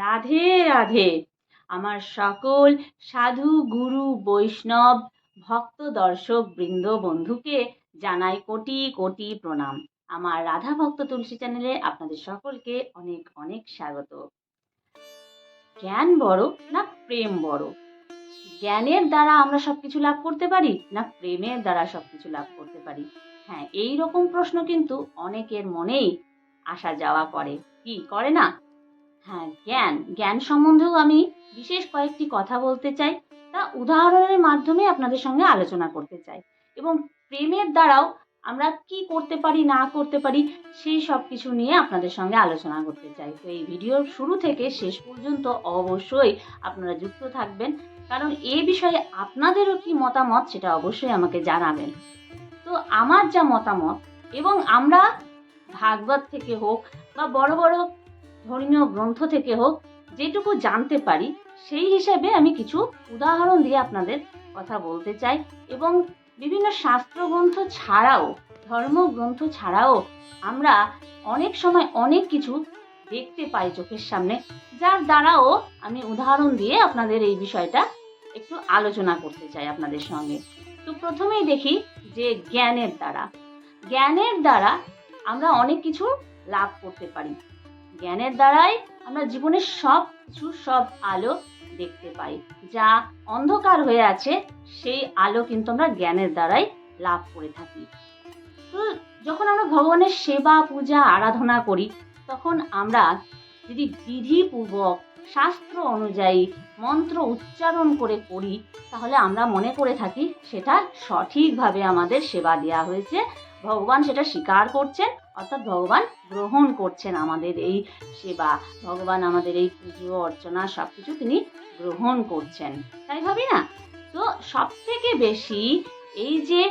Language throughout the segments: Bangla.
রাধে রাধে। আমার সকল সাধু, গুরু, বৈষ্ণব, ভক্ত, দর্শক, বৃন্দ, বন্ধুকে জানাই কোটি কোটি প্রণাম। আমার রাধা ভক্ত তুলসী চ্যানেলে আপনাদের সকলকে অনেক অনেক স্বাগত। জ্ঞান বড় না প্রেম বড়? জ্ঞানের দ্বারা আমরা সবকিছু লাভ করতে পারি না প্রেমের দ্বারা সবকিছু লাভ করতে পারি? হ্যাঁ এই রকম প্রশ্ন কিন্তু অনেকের মনেই আসা যাওয়া করে। কি, করে না? হ্যাঁ জ্ঞান। জ্ঞান সম্বন্ধেও আমি বিশেষ কয়েকটি কথা বলতে চাই। তা উদাহরণের মাধ্যমে আপনাদের সঙ্গে আলোচনা করতে চাই। এবং প্রেমের দ্বারাও আমরা কি করতে পারি, না করতে পারি, সেই সব কিছু নিয়ে আপনাদের সঙ্গে আলোচনা করতে চাই। তো এই ভিডিওর শুরু থেকে শেষ পর্যন্ত অবশ্যই আপনারা যুক্ত থাকবেন। কারণ এ বিষয়ে আপনাদেরও কি মতামত, সেটা অবশ্যই আমাকে জানাবেন। তো আমার যা মতামত, এবং আমরা ভাগবত থেকে হোক বা বড় বড় ধর্মীয় গ্রন্থ থেকে হোক, যেটুকু জানতে পারি, সেই হিসাবে আমি কিছু উদাহরণ দিয়ে আপনাদের কথা বলতে চাই এবং বিভিন্ন শাস্ত্র গ্রন্থ ছাড়াও ধর্মগ্রন্থ ছাড়াও আমরা অনেক সময় অনেক কিছু দেখতে পাই চোখের সামনে, যার দ্বারাও আমি উদাহরণ দিয়ে আপনাদের এই বিষয়টা একটু আলোচনা করতে চাই আপনাদের সঙ্গে। তো প্রথমেই দেখি যে জ্ঞানের দ্বারা। জ্ঞানের দ্বারা আমরা অনেক কিছু লাভ করতে পারি। জ্ঞানের দ্বারাই আমরা জীবনের সব কিছু, সব আলো দেখতে পাই। যা অন্ধকার হয়ে আছে, সেই আলো কিন্তু আমরা জ্ঞানের দ্বারাই লাভ করে থাকি। তো যখন আমরা ভগবানের সেবা, পূজা, আরাধনা করি, তখন আমরা যদি বিধিপূর্বক, শাস্ত্র অনুযায়ী, মন্ত্র উচ্চারণ করে করি, তাহলে আমরা মনে করে থাকি সেটা সঠিকভাবে আমাদের সেবা দেওয়া হয়েছে। ভগবান সেটা স্বীকার করছেন, অর্থাৎ ভগবান গ্রহণ করছেন আমাদের এই সেবা, ভগবান আমাদের এই পুজো, অর্চনা সব কিছু তিনি গ্রহণ করছেন। তাই ভাবি না? তো সব থেকে বেশি এই যে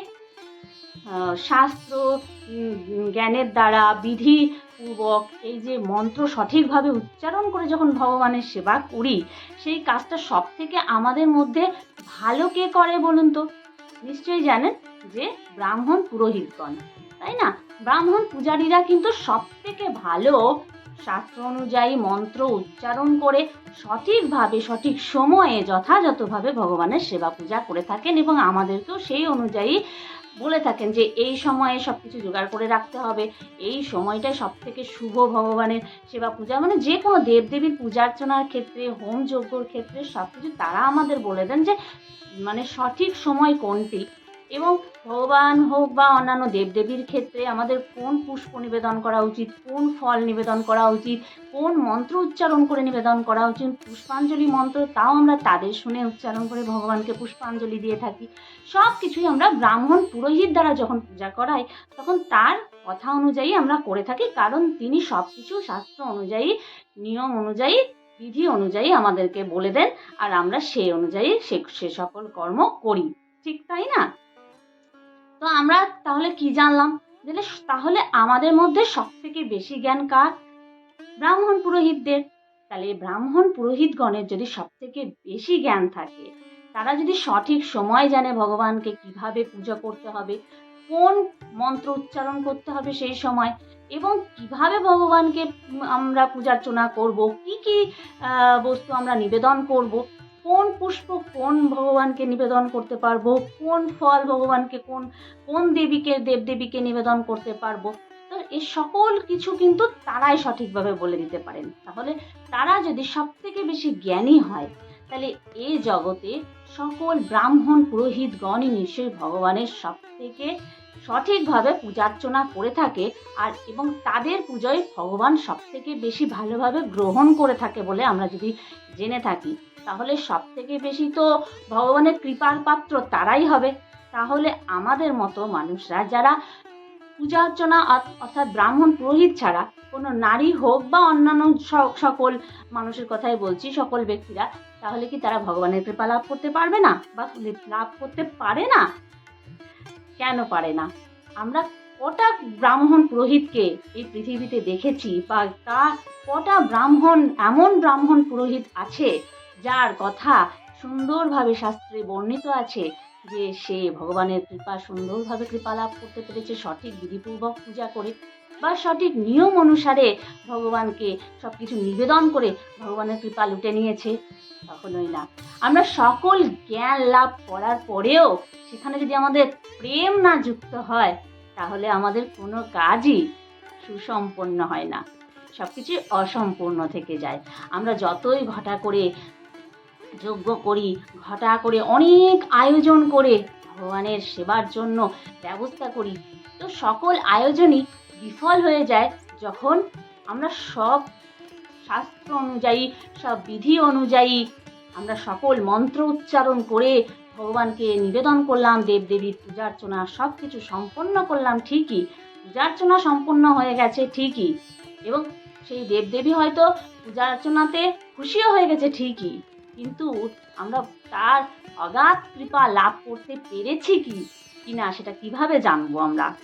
শাস্ত্র জ্ঞানের দ্বারা বিধি পূর্বক এই যে মন্ত্র সঠিকভাবে উচ্চারণ করে যখন ভগবানের সেবা করি, সেই কাজটা সব থেকে আমাদের মধ্যে ভালো কে করে বলুন তো? নিশ্চয়ই জানেন যে ব্রাহ্মণ পুরোহিতগণ, তাই না? ব্রাহ্মণ পূজারীরা কিন্তু সব থেকে ভালো শাস্ত্র অনুযায়ী মন্ত্র উচ্চারণ করে সঠিকভাবে, সঠিক সময়ে যথাযথভাবে ভগবানের সেবা পূজা করে থাকেন এবং আমাদেরকেও সেই অনুযায়ী বলে থাকেন যে এই সময়ে সব কিছু জোগাড় করে রাখতে হবে। এই সময়টাই সব থেকে শুভ ভগবানের সেবা পূজা। মানে যে কোনো দেবদেবীর পূজার্চনার ক্ষেত্রে, হোম যজ্ঞর ক্ষেত্রে সব কিছু তারা আমাদের বলে দেন যে মানে সঠিক সময় কোনটি? এবং ভগবান হোক বা অন্যান্য দেবদেবীর ক্ষেত্রে আমাদের কোন পুষ্প নিবেদন করা উচিত, কোন ফল নিবেদন করা উচিত, কোন মন্ত্র উচ্চারণ করে নিবেদন করা উচিত, পুষ্পাঞ্জলি মন্ত্র তাও আমরা তাদের শুনে উচ্চারণ করে ভগবানকে পুষ্পাঞ্জলি দিয়ে থাকি। সব কিছুই আমরা ব্রাহ্মণ পুরোহিত দ্বারা যখন পূজা করাই, তখন তার কথা অনুযায়ী আমরা করে থাকি, কারণ তিনি সব কিছু শাস্ত্র অনুযায়ী, নিয়ম অনুযায়ী, বিধি অনুযায়ী আমাদেরকে বলে দেন, আর আমরা সেই অনুযায়ী সে সকল কর্ম করি। ঠিক তাই না? তো আমরা তাহলে কি জানলাম? তাহলে আমাদের মধ্যে সব থেকে বেশি জ্ঞান কার? ব্রাহ্মণ পুরোহিতদের। তাহলে ব্রাহ্মণ পুরোহিতগণের যদি সব থেকে বেশি জ্ঞান থাকে, তারা যদি সঠিক সময় জানে ভগবানকে কীভাবে পূজা করতে হবে, কোন মন্ত্র উচ্চারণ করতে হবে সেই সময়, এবং কীভাবে ভগবানকে আমরা পূজার্চনা করব, কি কি বস্তু আমরা নিবেদন করব কোন পুষ্প কোন ভগবানকে নিবেদন করতে পারব? কোন ফল ভগবানকে কোন কোন দেবীকে, দেবদেবীকে নিবেদন করতে পারব? তো এই সকল কিছু কিন্তু তারাই সঠিকভাবে বলে দিতে পারেন। তাহলে তারা যদি সব থেকে বেশি জ্ঞানী হয়, তাহলে এই জগতে সকল ব্রাহ্মণ পুরোহিতগণই নিশ্চয়ই ভগবানের সব থেকে সঠিকভাবে পূজার্চনা করে থাকে আর এবং তাদের পুজোয় ভগবান সব থেকে বেশি ভালোভাবে গ্রহণ করে থাকে বলে আমরা যদি জেনে থাকি। তাহলে সব থেকে বেশি তো ভগবানের কৃপার পাত্র তারাই হবে। তাহলে আমাদের মতো মানুষরা যারা পূজা অর্চনা অর্থাৎ ব্রাহ্মণ পুরোহিত ছাড়া কোনো নারী হোক বা অন্যান্য সকল মানুষের কথাই বলছি, সকল ব্যক্তিরা, তাহলে কি তারা ভগবানের কৃপা লাভ করতে পারবে না? বা লাভ করতে পারে না? কেন পারে না? আমরা কটা ব্রাহ্মণ পুরোহিতকে এই পৃথিবীতে দেখেছি বা কা কটা ব্রাহ্মণ, এমন ব্রাহ্মণ পুরোহিত আছে যার কথা সুন্দরভাবে শাস্ত্রে বর্ণিত আছে যে সে ভগবানের কৃপা, সুন্দরভাবে কৃপা লাভ করতে পেরেছে, সঠিক বিধিপূর্বক পূজা করে বা সঠিক নিয়ম অনুসারে ভগবানকে সব কিছু নিবেদন করে ভগবানের কৃপা লুটে নিয়েছে, কখনোই না। আমরা সকল জ্ঞান লাভ করার পরেও সেখানে যদি আমাদের প্রেম না যুক্ত হয়, তাহলে আমাদের কোনো কাজই সুসম্পন্ন হয় না। সব কিছুই অসম্পূর্ণ থেকে যায়। আমরা যতই ঘটা করে যজ্ঞ করি, ঘটা করে, অনেক আয়োজন করে, ভগবানের সেবার জন্য ব্যবস্থা করি। তো সকল আয়োজনই বিফল হয়ে যায় যখন আমরা সব শাস্ত্র অনুযায়ী, সব বিধি অনুযায়ী আমরা সকল মন্ত্র উচ্চারণ করে ভগবানকে নিবেদন করলাম, দেবদেবীর পূজার্চনা সব কিছু সম্পন্ন করলাম ঠিকই। পূজার্চনা সম্পন্ন হয়ে গেছে ঠিকই এবং সেই দেবদেবী হয়তো পূজার্চনাতে খুশিও হয়ে গেছে ঠিকই। কিন্তু আমরা তার অগাধ কৃপা লাভ করতে পেরেছি কি? কিনা সেটা কীভাবে জানব আমরা?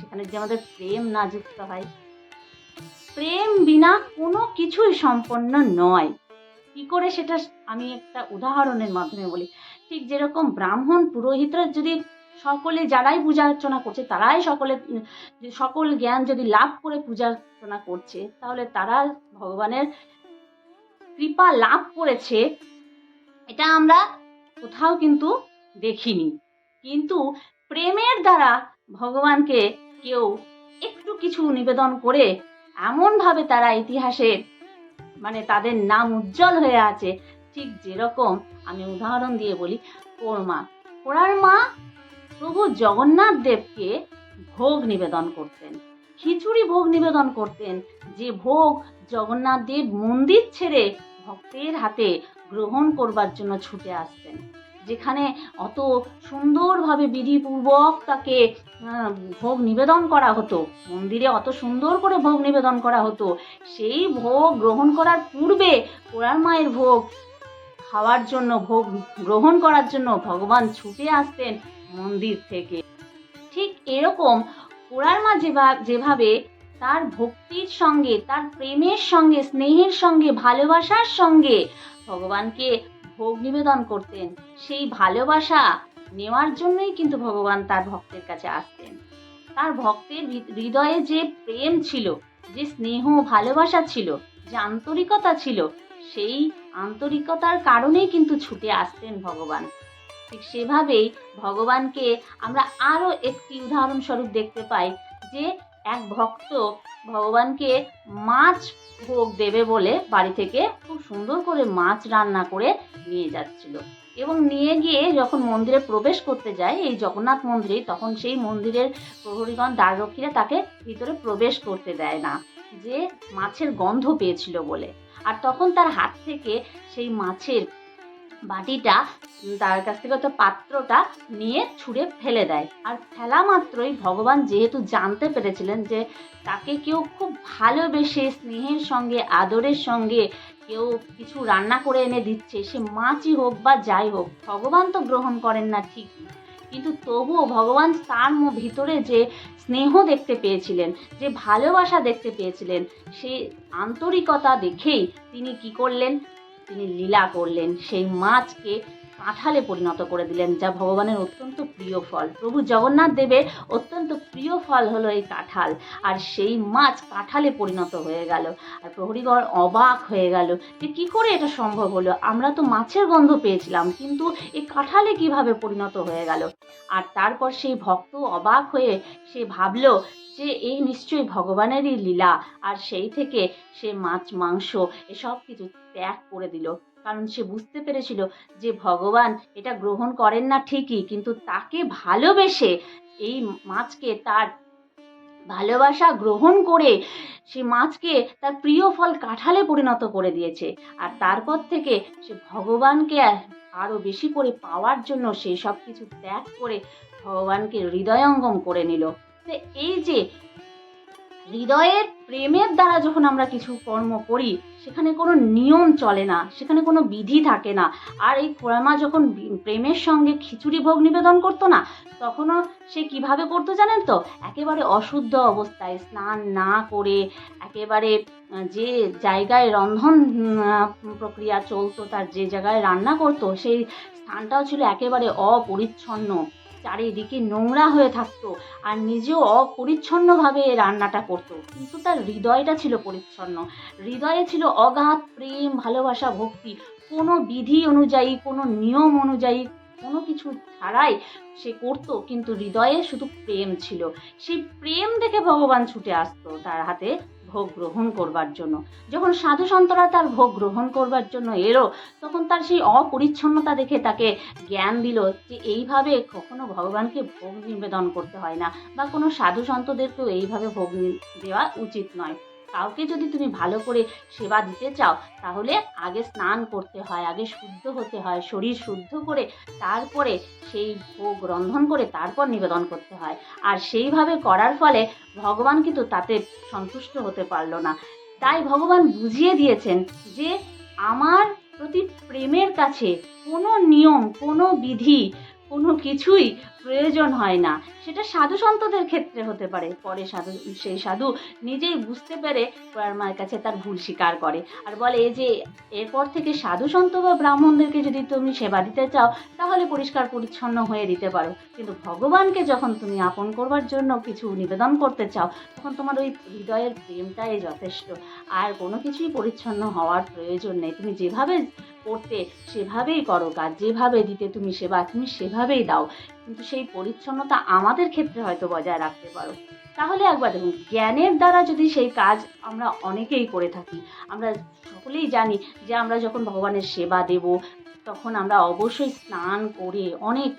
সেখানে যে আমাদের প্রেম না যুক্ত হয়। প্রেম বিনা কোনো কিছুই সম্পন্ন নয়। কি করে সেটা আমি একটা উদাহরণের মাধ্যমে বলি। ঠিক যেরকম ব্রাহ্মণ পুরোহিতরা যদি সকলে যারাই পূজা অর্চনা করছে, তারাই সকলে, সকল জ্ঞান যদি লাভ করে পূজা অর্চনা করছে, তাহলে তারা ভগবানের কৃপা লাভ করেছে, এটা আমরা কোথাও কিন্তু দেখিনি। কিন্তু প্রেমের দ্বারা ভগবানকে কেউ একটু কিছু নিবেদন করে, এমনভাবে তারা ইতিহাসে মানে তাদের নাম উজ্জ্বল হয়ে আছে, ঠিক যেরকম আমি উদাহরণ দিয়ে বলি কোরমা কোরার মা প্রভু জগন্নাথ দেবকে ভোগ নিবেদন করতেন, খিচুড়ি ভোগ নিবেদন করতেন, যে ভোগ জগন্নাথ দেব মন্দির ছেড়ে ভক্তের হাতে গ্রহণ করবার জন্য ছুটে আসতেন যেখানে অত সুন্দরভাবে বিধিপূর্বক তাকে ভোগ নিবেদন করা হতো। মন্দিরে অত সুন্দর করে ভোগ নিবেদন করা হতো। সেই ভোগ গ্রহণ করার পূর্বে কোরআন মায়ের ভোগ খাওয়ার জন্য, ভোগ গ্রহণ করার জন্য ভগবান ছুটে আসতেন মন্দির থেকে। ঠিক এরকম কোরআন মা যেভা- যেভাবে তার ভক্তির সঙ্গে, তার প্রেমের সঙ্গে, স্নেহের সঙ্গে, ভালোবাসার সঙ্গে ভগবানকে ভোগ নিবেদন করতেন। সেই ভালোবাসা নেওয়ার জন্যই কিন্তু ভগবান তার ভক্তের কাছে আসতেন। তার ভক্তের হৃদয়ে যে প্রেম ছিল, যে স্নেহ, ভালোবাসা ছিল, যে আন্তরিকতা ছিল, সেই আন্তরিকতার কারণেই কিন্তু ছুটে আসতেন ভগবান। ঠিক সেভাবেই ভগবানকে আমরা আরও একটি উদাহরণস্বরূপ দেখতে পাই যে এক ভক্ত ভগবানকে মাছ ভোগ দেবে বলে বাড়ি থেকে খুব সুন্দর করে মাছ রান্না করে নিয়ে যাচ্ছিল। এবং নিয়ে গিয়ে যখন মন্দিরে প্রবেশ করতে যায়, এই জগন্নাথ মন্দিরে তখন সেই মন্দিরের প্রহরীগণ দ্বাররক্ষীরা তাকে ভিতরে প্রবেশ করতে দেয় না, যে মাছের গন্ধ পেয়েছিল বলে। আর তখন তার হাত থেকে সেই মাছের বাটিটা তার কাছ থেকে তো পাত্রটা নিয়ে ছুঁড়ে ফেলে দেয়। আর ফেলা মাত্রই ভগবান যেহেতু জানতে পেরেছিলেন যে তাকে কেউ খুব ভালোবেসে স্নেহের সঙ্গে, আদরের সঙ্গে কেউ কিছু রান্না করে এনে দিচ্ছে, সে মাছই হোক বা যাই হোক, ভগবান তো গ্রহণ করেন না ঠিকই কিন্তু তবুও ভগবান তার ভিতরে যে স্নেহ দেখতে পেয়েছিলেন, যে ভালোবাসা দেখতে পেয়েছিলেন সেই আন্তরিকতা দেখেই তিনি কি করলেন? তিনি লীলা করলেন। সেই মাছকে কাঁঠালে পরিণত করে দিলেন, যা ভগবানের অত্যন্ত প্রিয় ফল। প্রভু জগন্নাথ দেবের অত্যন্ত প্রিয় ফল হলো এই কাঁঠাল, আর সেই মাছ কাঁঠালে পরিণত হয়ে গেল। আর প্রহরীগণ অবাক হয়ে গেল যে কি করে এটা সম্ভব হলো? আমরা তো মাছের গন্ধ পেয়েছিলাম, কিন্তু এই কাঁঠালে কীভাবে পরিণত হয়ে গেল? আর তারপর সেই ভক্ত অবাক হয়ে সে ভাবলো যে এই নিশ্চয়ই ভগবানেরই লীলা, আর সেই থেকে সে মাছ, মাংস, এসব কিছু ত্যাগ করে দিল। কারণ সে বুঝতে পেরেছিল যে ভগবান এটা গ্রহণ করেন না ঠিকই, কিন্তু তাকে ভালোবেসে এই মাছকে তার ভালোবাসা গ্রহণ করে সে মাছকে তার প্রিয় ফল কাঁঠালে পরিণত করে দিয়েছে। আর তারপর থেকে সে ভগবানকে আরও বেশি করে পাওয়ার জন্য সে সব কিছু ত্যাগ করে ভগবানকে হৃদয়ঙ্গম করে নিল। তো এই যে হৃদয়ের প্রেমের দ্বারা যখন আমরা কিছু কর্ম করি, সেখানে কোনো নিয়ম চলে না, সেখানে কোনো বিধি থাকে না। আর এই খোড়ামা যখন প্রেমের সঙ্গে খিচুড়ি ভোগ নিবেদন করতো না, তখনও সে কীভাবে করতো জানেন তো? একেবারে অশুদ্ধ অবস্থায় স্নান না করে, একেবারে যে জায়গায় রন্ধন প্রক্রিয়া চলতো, তার যে জায়গায় রান্না করতো, সেই স্থানটাও ছিল একেবারে অপরিচ্ছন্ন। চারিদিকে নোংরা হয়ে থাকতো আর নিজেও অপরিচ্ছন্নভাবে রান্নাটা করতো। কিন্তু তার হৃদয়টা ছিল পরিচ্ছন্ন। হৃদয়ে ছিল অগাধ প্রেম, ভালোবাসা, ভক্তি। কোনো বিধি অনুযায়ী, কোনো নিয়ম অনুযায়ী কোনো কিছু ছাড়াই সে করতো, কিন্তু হৃদয়ে শুধু প্রেম ছিল। সেই প্রেম দেখে ভগবান ছুটে আসতো তার হাতে ভোগ গ্রহণ করবার জন্য। যখন সাধু সন্তরা তার ভোগ গ্রহণ করবার জন্য এলো, তখন তার সেই অপরিচ্ছন্নতা দেখে তাকে জ্ঞান দিল যে এইভাবে কখনো ভগবানকে ভোগ নিবেদন করতে হয় না বা কোনো সাধু সন্তদেরকেও এইভাবে ভোগ দেওয়া উচিত নয়। কাউকে যদি তুমি ভালো করে সেবা দিতে চাও, তাহলে আগে স্নান করতে হয়, আগে শুদ্ধ হতে হয়, শরীর শুদ্ধ করে তারপরে সেই ভোগ রন্ধন করে তারপর নিবেদন করতে হয়। আর সেইভাবে করার ফলে ভগবান কিন্তু তাতে সন্তুষ্ট হতে পারল না। তাই ভগবান বুঝিয়ে দিয়েছেন যে, আমার প্রতি প্রেমের কাছে কোনো নিয়ম, কোনো বিধি কোনো কিছুই প্রয়োজন হয় না। সেটা সাধু সন্তদের ক্ষেত্রে হতে পারে। পরে সাধু, সেই সাধু নিজেই বুঝতে পেরে গোয়ার মায়ের কাছে তার ভুল স্বীকার করে। আর বলে যে এরপর থেকে সাধু সন্ত বা ব্রাহ্মণদেরকে যদি তুমি সেবা দিতে চাও, তাহলে পরিষ্কার পরিচ্ছন্ন হয়ে দিতে পারো। কিন্তু ভগবানকে যখন তুমি আপন করবার জন্য কিছু নিবেদন করতে চাও, তখন তোমার ওই হৃদয়ের প্রেমটাই যথেষ্ট। আর কোনো কিছুই পরিচ্ছন্ন হওয়ার প্রয়োজন নেই। তুমি যেভাবে করতে সেভাবেই করো কাজ, যেভাবে দিতে তুমি সেবা, তুমি সেভাবেই দাও। কিন্তু সেই পরিচ্ছন্নতা আমাদের ক্ষেত্রে হয়তো বজায় রাখতে পারো। তাহলে একবার দেখুন, জ্ঞানের দ্বারা যদি সেই কাজ আমরা অনেকেই করে থাকি, আমরা সকলেই জানি যে আমরা যখন ভগবানের সেবা দেব, তখন আমরা অবশ্যই স্নান করে অনেক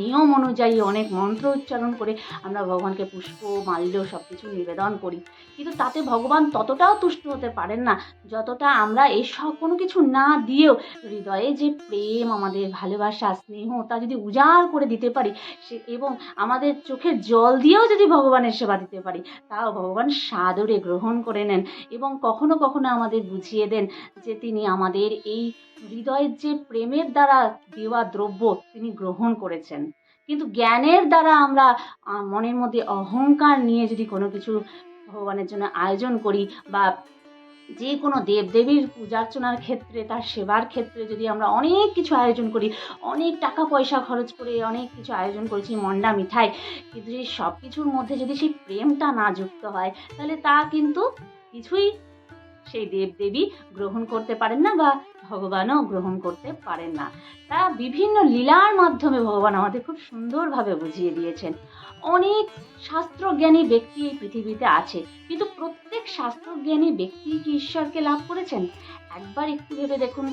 নিয়ম অনুযায়ী অনেক মন্ত্র উচ্চারণ করে আমরা ভগবানকে পুষ্প, মাল্য সব কিছু নিবেদন করি। কিন্তু তাতে ভগবান ততটাও তুষ্ট হতে পারেন না, যতটা আমরা এসব কোনো কিছু না দিয়েও হৃদয়ে যে প্রেম, আমাদের ভালোবাসা, স্নেহ, তা যদি উজাড় করে দিতে পারি, সে এবং আমাদের চোখের জল দিয়েও যদি ভগবানের সেবা দিতে পারি, তাও ভগবান সাদরে গ্রহণ করে নেন এবং কখনো কখনো আমাদের বুঝিয়ে দেন যে তিনি আমাদের এই হৃদয়ের যে প্রেমের দ্বারা দেওয়া দ্রব্য তিনি গ্রহণ করেছেন। কিন্তু জ্ঞানের দ্বারা আমরা মনের মধ্যে অহংকার নিয়ে যদি কোনো কিছু ভগবানের জন্য আয়োজন করি বা যে কোনো দেবদেবীর পূজার্চনার ক্ষেত্রে, তার সেবার ক্ষেত্রে যদি আমরা অনেক কিছু আয়োজন করি, অনেক টাকা পয়সা খরচ করে অনেক কিছু আয়োজন করেছি, মন্ডা মিঠাই, কিন্তু সেই সব কিছুর মধ্যে যদি সেই প্রেমটা না যুক্ত হয়, তাহলে তা কিন্তু কিছুই সেই দেবদেবী গ্রহণ করতে পারেন না বা ভগবানও গ্রহণ করতে পারেন না। তা বিভিন্ন লীলার মাধ্যমে ভগবান আমাদের খুব সুন্দরভাবে বুঝিয়ে দিয়েছেন। অনেক শাস্ত্রজ্ঞানী ব্যক্তি এই পৃথিবীতে আছে, কিন্তু প্রত্যেক শাস্ত্রজ্ঞানী ব্যক্তি কি ঈশ্বরকে লাভ করেছেন? একবার একটু ভেবে দেখুন।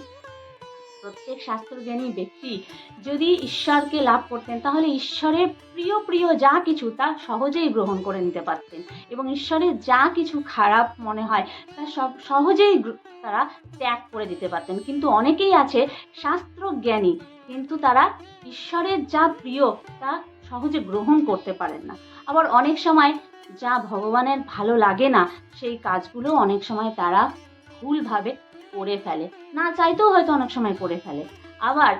প্রত্যেক শাস্ত্রজ্ঞানী ব্যক্তি যদি ঈশ্বরকে লাভ করতেন, তাহলে ঈশ্বরের প্রিয় প্রিয় যা কিছু তা সহজেই গ্রহণ করে নিতে পারতেন। এবং ঈশ্বরের যা কিছু খারাপ মনে হয়, তা সব সহজেই তারা ত্যাগ করে দিতে পারতেন। কিন্তু অনেকেই আছে শাস্ত্রজ্ঞানী, কিন্তু তারা ঈশ্বরের যা প্রিয়, তা সহজে গ্রহণ করতে পারেন না। আবার অনেক সময় যা ভগবানের ভালো লাগে না, সেই কাজগুলো অনেক সময় তারা ভুলভাবে করে ফেলে। না চাইতেও হয়তো অনেক সময় করে ফেলে। আবার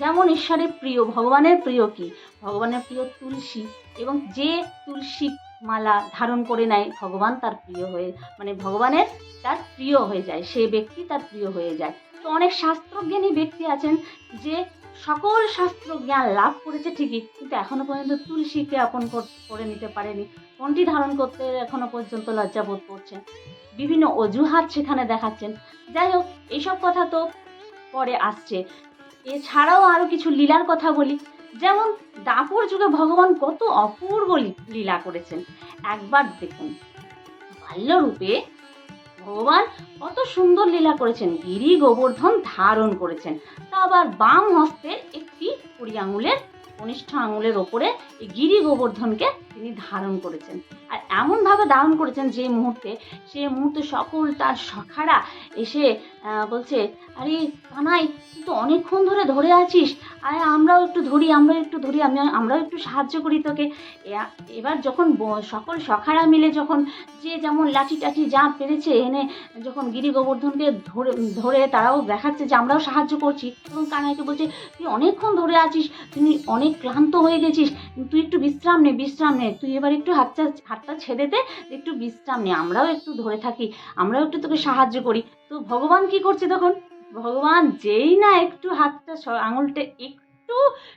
যেমন ঈশ্বরের প্রিয়, ভগবানের প্রিয় কি? ভগবানের প্রিয় তুলসী এবং যে তুলসী মালা ধারণ করে নেয়, ভগবান তার প্রিয় হয়ে মানে ভগবানের তার প্রিয় হয়ে যায়, সে ব্যক্তি তার প্রিয় হয়ে যায়। তো অনেক শাস্ত্রজ্ঞানী ব্যক্তি আছেন যে সকল শাস্ত্র জ্ঞান লাভ করেছে ঠিকই, কিন্তু এখনও পর্যন্ত তুলসীকে আপন করে নিতে পারেনি। কোনটি ধারণ করতে এখনও পর্যন্ত লজ্জাবোধ করছেন। বিভিন্ন অজুহাত সেখানে দেখাচ্ছেন। যাই হোক এইসব কথা তো পরে আসছে। এছাড়াও আরও কিছু লীলার কথা বলি। যেমন, দাপর যুগে ভগবান কত অপূর্ব লীলা করেছেন। একবার দেখুন, বাল্যরূপে ভগবান কত সুন্দর লীলা করেছেন। গিরি গোবর্ধন ধারণ করেছেন। তা আবার বাম হস্তে একটি কুড়ি আঙুলের, কনিষ্ঠ আঙুলের ওপরে গিরি গোবর্ধনকে তিনি ধারণ করেছেন। আর এমনভাবে ধারণ করেছেন যে মুহূর্তে, সে মুহূর্তে সকল তার সখারা এসে বলছে, আরে কানাই তুই তো অনেকক্ষণ ধরে ধরে আছিস। আরে আমরাও একটু ধরি, আমরাও একটু ধরি, আমি আমরাও একটু সাহায্য করি তোকে। এবার যখন সকল সখারা মিলে যখন যে যেমন লাঠি টাঠি যা পেরেছে, এনে যখন গিরি গোবর্ধনকে ধরে ধরে তারাও দেখাচ্ছে যে আমরাও সাহায্য করছি, তখন কানাইকে বলছে, তুই অনেকক্ষণ ধরে আছিস, তুই অনেক ক্লান্ত হয়ে গেছিস, তুই একটু বিশ্রাম নে বিশ্রাম নে, তুই এবার একটু হাতটা হাতটা ছেড়ে দে, একটু বিশ্রাম নে, আমরাও একটু ধরে থাকি, আমরাও একটু তোকে সাহায্য করি। তো ভগবান কি করছে তখন? ভগবান যেই না একটু হাতটা আঙুলটা একটু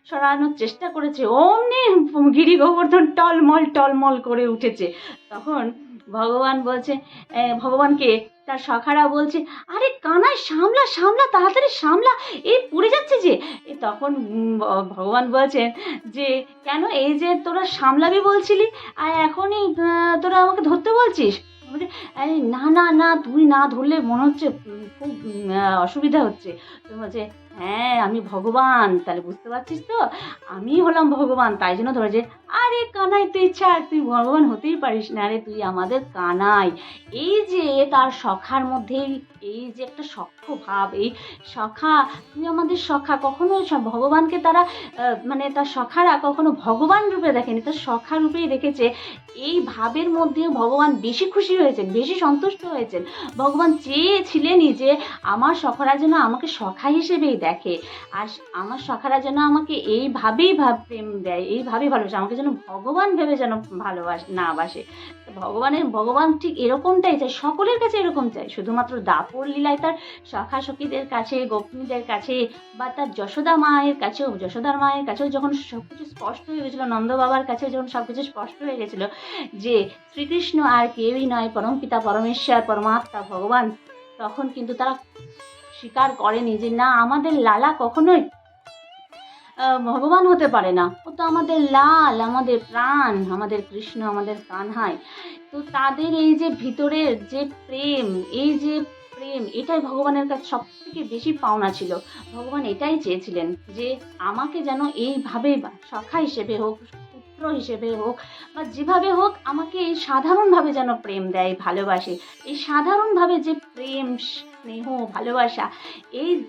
সরানোর চেষ্টা করেছে, অমনি গিরি গোবর্ধন টলমল টলমল করে উঠেছে। তখন ভগবান বলছে ভগবানকে তার সখারা বলছে, আরে কানায় সামলা সামলা, তাড়াতাড়ি সামলা এই পড়ে যাচ্ছে যে। তখন ভগবান বলছেন যে, কেন এই যে তোরা সামলাবি বলছিলি, আর এখনই তোরা আমাকে ধরতে বলছিস? বলছে, আরে না না না তুই না ধরলে মনে হচ্ছে খুব অসুবিধা হচ্ছে। তো বলছে হ্যাঁ আমি ভগবান, তাহলে বুঝতে পারছিস তো? আমি হলাম ভগবান, তাই জন্য ধরেছে আরে কানাই, তুই ছাড়, তুই ভগবান হতেই পারিস না আরে তুই আমাদের কানাই। এই যে তার সখার মধ্যে, এই যে একটা সখ্য ভাব, এই সখা, তুই আমাদের সখা, কখনো ভগবানকে তারা মানে তার সখারা কখনো ভগবান রূপে দেখেনি, তার সখা রূপেই দেখেছে। এই ভাবের মধ্যে ভগবান বেশি খুশি হয়েছেন, বেশি সন্তুষ্ট হয়েছেন। ভগবান চেয়েছিলেনই যে, আমার সখারা যেন আমাকে সখা হিসেবেই দেখে। আর আমার সখারা যেন আমাকে এইভাবেই ভাব প্রেম দেয়, এইভাবেই ভালোবাসে, আমাকে যেন ভগবান ভেবে যেন ভালোবাসে, না বাসে। ভগবানের, ভগবান ঠিক এরকমটাই চাই সকলের কাছে এরকম চাই শুধুমাত্র দাপর লীলায় তার সখা সখীদের কাছে গোপিনীদের কাছে, বা তার যশোদা মায়ের কাছেও, যশোদার মায়ের কাছেও যখন সব কিছু স্পষ্ট হয়ে গেছিল, নন্দ বাবার কাছেও যখন সব কিছু স্পষ্ট হয়ে গেছিল যে শ্রীকৃষ্ণ আর কেউই নয়, পরম পিতা, পরমেশ্বর, পরমাত্মা, ভগবান, তখন কিন্তু তারা স্বীকার করেনি যে না, আমাদের লালা কখনোই ভগবান হতে পারে না। ও তো আমাদের লাল, আমাদের প্রাণ, আমাদের কৃষ্ণ, আমাদের কানহাই। তো তাদের এই যে ভিতরের যে প্রেম, এই যে প্রেম, এটাই ভগবানের কাছে সব থেকে বেশি পাওনা ছিল। ভগবান এটাই চেয়েছিলেন যে আমাকে যেন এইভাবে সখা হিসেবে হোক, পুত্র হিসেবে হোক, বা যেভাবে হোক আমাকে এই সাধারণভাবে যেন প্রেম দেয়, ভালোবাসে। এই সাধারণভাবে যে প্রেম স্নেহ, ভালোবাসা, এই,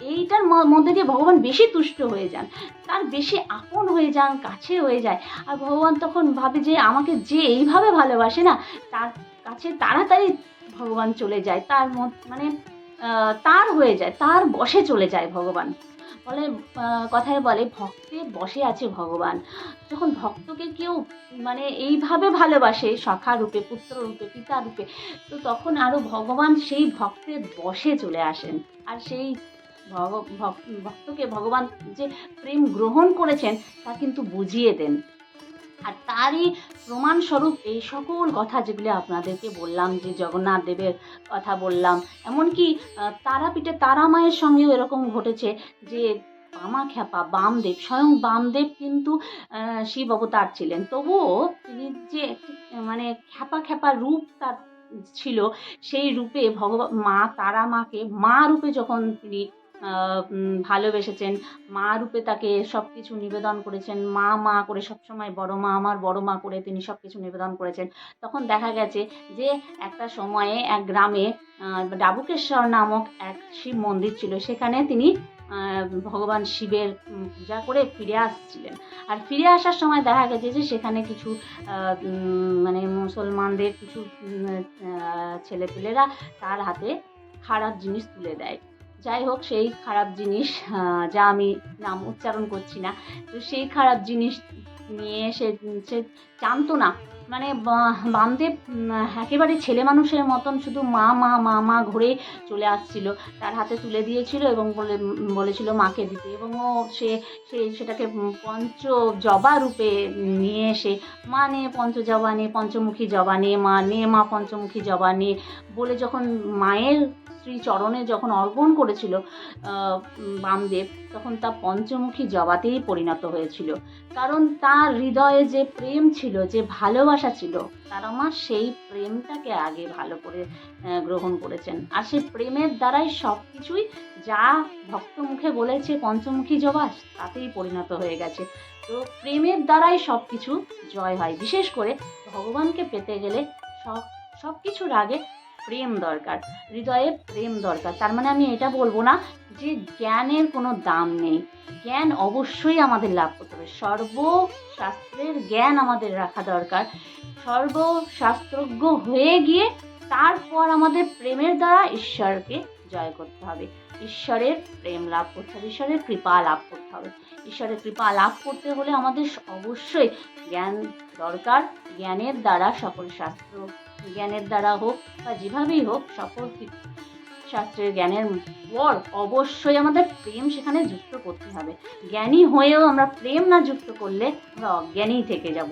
এইটার মধ্যে দিয়ে ভগবান বেশি তুষ্ট হয়ে যান। তার বেশি আপন হয়ে যান, কাছে হয়ে যায়। আর ভগবান তখন ভাবে যে আমাকে যে এইভাবে ভালোবাসে না, তার কাছে তাড়াতাড়ি ভগবান চলে যায়। তার মানে তার হয়ে যায়, তার বসে চলে যায় ভগবান। বলে কথায় বলে, ভক্তে বসে আছে ভগবান। যখন ভক্তকে কেউ মানে এইভাবে ভালোবাসে, সখা রূপে, পুত্র রূপে, পিতা রূপে, তো তখন আরও ভগবান সেই ভক্তের বসে চলে আসেন। আর সেই ভক্তকে ভগবান যে প্রেম গ্রহণ করেছেন, তা কিন্তু বুঝিয়ে দেন। আর তারই প্রমাণস্বরূপ এই সকল কথা যেগুলি আপনাদেরকে বললাম, যে জগন্নাথ দেবের কথা বললাম, এমনকি তারাপীঠে তারা মায়ের সঙ্গেও এরকম ঘটেছে যে বামা খ্যাপা বামদেব, স্বয়ং বামদেব কিন্তু শিব অবতার ছিলেন। তবুও তিনি যে মানে খ্যাপা খ্যাপা রূপ তার ছিল, সেই রূপে ভগবান মা, তারা মাকে মা রূপে যখন তিনি ভালোবেসেছেন। মা রূপে তাকে সব কিছু নিবেদন করেছেন। মা মা করে সবসময় বড় মা, আমার বড় মা করে তিনি সব কিছু নিবেদন করেছেন। তখন দেখা গেছে যে একটা সময়ে এক গ্রামে ডাবুকেশ্বর নামক এক শিব মন্দির ছিল। সেখানে তিনি ভগবান শিবের পূজা করে ফিরে আসছিলেন। আর ফিরে আসার সময় দেখা গেছে যে সেখানে কিছু মানে মুসলমানদের কিছু ছেলেপেলেরা তার হাতে খারাপ জিনিস তুলে দেয়। যাই হোক, সেই খারাপ জিনিস যা আমি নাম উচ্চারণ করছি না, তো সেই খারাপ জিনিস নিয়ে সে সে জানতো না। মানে বামদেব একেবারে ছেলে মানুষের মতন শুধু মা মা মা মা ঘুরে চলে আসছিল। তার হাতে তুলে দিয়েছিল এবং বলে, বলেছিল মাকে দিতে। এবং ও সে সে সেটাকে পঞ্চ জবা রূপে নিয়ে এসে, মা নে পঞ্চ জবা নে, পঞ্চমুখী জবা নে, মা নে মা পঞ্চমুখী জবা নে। বলে যখন মায়ের শ্রী চরণে যখন অর্পণ করেছিল বামদেব, তখন তা পঞ্চমুখী জবাতেই পরিণত হয়েছিল। কারণ তার হৃদয়ে যে প্রেম ছিল, যে ভালোবাসা ছিল, তার আমার সেই প্রেমটাকে আগে ভালো করে গ্রহণ করেছেন। আর সেই প্রেমের দ্বারাই সব কিছুই যা ভক্ত মুখে বলেছে, পঞ্চমুখী জবা তাতেই পরিণত হয়ে গেছে। তো প্রেমের দ্বারাই সব কিছু জয় হয়। বিশেষ করে ভগবানকে পেতে গেলে সব সব কিছুর আগে প্রেম দরকার, হৃদয়ে প্রেম দরকার। তার মানে আমি এটা বলব না যে জ্ঞানের কোনো দাম নেই। জ্ঞান অবশ্যই আমাদের লাভ করতে হবে। সর্বশাস্ত্রের জ্ঞান আমাদের রাখা দরকার। সর্বশাস্ত্রজ্ঞ হয়ে গিয়ে তারপর আমাদের প্রেমের দ্বারা ঈশ্বরকে জয় করতে হবে। ঈশ্বরের প্রেম লাভ করতে হবে, ঈশ্বরের কৃপা লাভ করতে হবে। ঈশ্বরের কৃপা লাভ করতে হলে আমাদের অবশ্যই জ্ঞান দরকার। জ্ঞানের দ্বারা সকল শাস্ত্র জ্ঞানের দ্বারা হোক বা যেভাবেই হোক, সকল শাস্ত্রের জ্ঞানের পর অবশ্যই আমাদের প্রেম সেখানে যুক্ত করতে হবে। জ্ঞানী হয়েও আমরা প্রেম না যুক্ত করলে আমরা অজ্ঞানীই থেকে যাব।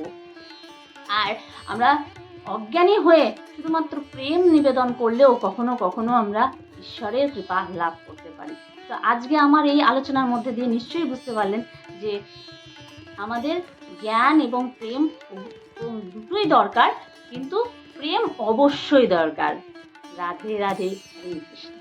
আর আমরা অজ্ঞানী হয়ে শুধুমাত্র প্রেম নিবেদন করলেও কখনো কখনো আমরা ঈশ্বরের কৃপা লাভ করতে পারি। তো আজকে আমার এই আলোচনার মধ্যে দিয়ে নিশ্চয়ই বুঝতে পারলেন যে আমাদের জ্ঞান এবং প্রেম দুটোই দরকার, কিন্তু প্রেম অবশ্যই দরকার। রাধে রাধে হরে কৃষ্ণ।